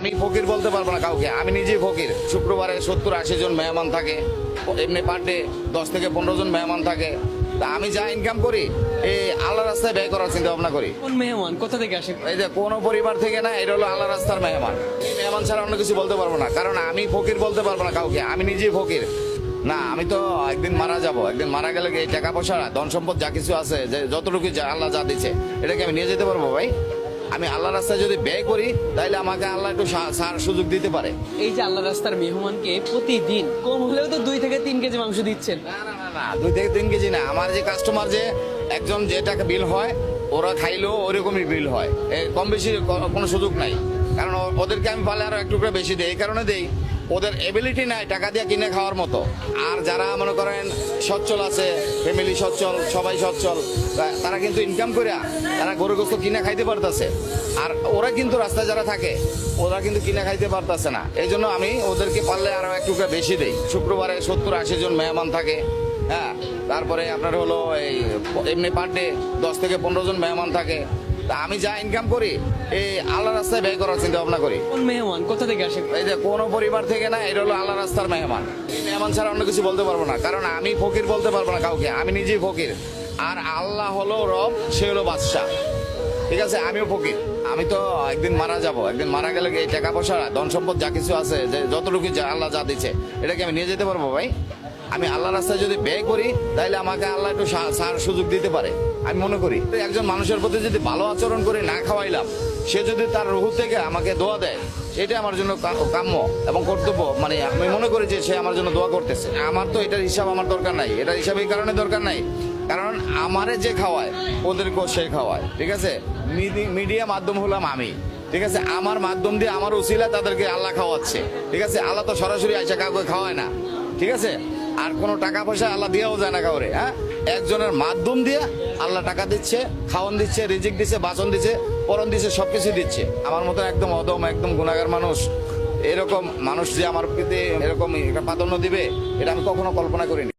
আমি ফকির বলতে পারব না কাউকে। আমি নিজেই ফকির। শুক্রবারে সত্তর আশি জন মেহমান থাকে। এমনি পার ডে দশ থেকে পনেরো জন মেহমান থাকে। তা আমি যা ইনকাম করি এই আল্লাহ রাস্তায় ব্যয় করার চিন্তা ভাবনা করি। কোন মেহমান? কোথা থেকে আসে? এই যে কোনো পরিবার থেকে না এটা হলো আল্লাহ রাস্তার মেহমান। এই মেহমান ছাড়া অন্য কিছু বলতে পারব না। কারণ আমি ফকির বলতে পারব না কাউকে। আমি নিজেই ফকির। না আমি তো একদিন মারা যাব। একদিন মারা গেলে কি এই টাকা পয়সা ধন সম্পদ যা কিছু আছে যে যতটুকু আল্লাহ যা দিচ্ছে এটাকে আমি নিয়ে যেতে পারব ভাই? আমি আল্লাহ রাস্তায় যদি ব্যয় করি তাহলে আমাকে আল্লাহ একটু সার সুযোগ দিতে পারে। এই যে আল্লাহ রাস্তার মেহমানকে প্রতিদিন কম হলেও তো দুই থেকে তিন কেজি মাংস দিচ্ছেন। না না না না দুই থেকে তিন কেজি না। আমার যে কাস্টমার যে একজন যে টাকা বিল হয় ওরা খাইলেও ওরকমই বিল হয়। কম বেশি কোনো সুযোগ নাই। কারণ ওদেরকে আমি পালে আরও একটু বেশি দিই। এই কারণে দেই। ওদের এবিলিটি নাই টাকা দিয়ে কিনে খাওয়ার মতো। আর যারা মনে করেন সচ্ছল আছে ফ্যামিলি সচ্ছল, সবাই সচ্ছল তারা কিন্তু ইনকাম করে তারা গরু গোস্ত কিনে খাইতে পারতেছে। আর ওরা কিন্তু রাস্তায় যারা থাকে, ওরা কিন্তু কিনে খাইতে পারতেছে না। এই জন্য আমি ওদেরকে পারলে আরও একটু বেশি দেই। শুক্রবারে সত্তর আশি জন মেহমান থাকে হ্যাঁ? তারপরে আপনার হলো এই এমনি পার ডে দশ থেকে পনেরো জন মেহমান থাকে। তা আমি যা ইনকাম করি এই আল্লাহ রাস্তায় ব্যয় করার চিন্তা ভাবনা করি। কোন মেহমান? কোথা থেকে আসে? এই যে কোনো পরিবার থেকে না এটা হলো আল্লাহ রাস্তার মেহমান। এই মেহমান ছাড়া অন্য কিছু বলতে পারব না কারণ আমি ফকির বলতে পারব না কাউকে আমি নিজেই ফকির। আর আল্লাহ হলো রব সে হলো বাদশাহ। ঠিক আছে? আমিও ফকির। আমি তো একদিন মারা যাব একদিন মারা গেলে এই টাকা পয়সা ধন সম্পদ যা কিছু আছে যে যতটুকু যা আল্লাহ যা দিচ্ছে এটাকে আমি নিয়ে যেতে পারব ভাই? আমি আল্লাহ রাস্তায় যদি ব্যয় করি তাহলে আমাকে আল্লাহ একটু সুযোগ দিতে পারে। আমি মনে করি একজন মানুষের প্রতি যদি ভালো আচরণ করে না খাওয়াইলাম, সে যদি তার রুহু থেকে আমাকে দোয়া দেয় এটা আমার জন্য কাম্য এবং কর্তব্য। মানে আমি মনে করি যে সে আমার জন্য দোয়া করতেছে। আমার তো এটার হিসাব আমার দরকার নাই। এটার হিসাব এই কারণে দরকার নাই। কারণ আমারে যে খাওয়ায়, ওদেরকেও সে খাওয়ায়। ঠিক আছে? মিডি- মিডিয়া মাধ্যম হলাম আমি। ঠিক আছে? আমার মাধ্যম দিয়ে, আমার উসিলা তাদেরকে আল্লাহ খাওয়াচ্ছে। ঠিক আছে? আল্লাহ তো সরাসরি আইসা কাউকে খাওয়ায় না। ঠিক আছে? আর কোনো টাকা পয়সা আল্লাহ দিয়েও যায় না কাউরে হ্যাঁ? একজনের মাধ্যম দিয়ে আল্লাহ টাকা দিচ্ছে খাওয়ান দিচ্ছে, রিজিক দিচ্ছে বাসন দিচ্ছে, পরন দিচ্ছে সবকিছু দিচ্ছে। আমার মতো একদম অদম, একদম গুণাগার মানুষ, এরকম মানুষ যে আমার প্রতি এরকম প্রাধান্য দিবে, এটা আমি কখনো কল্পনা করিনি।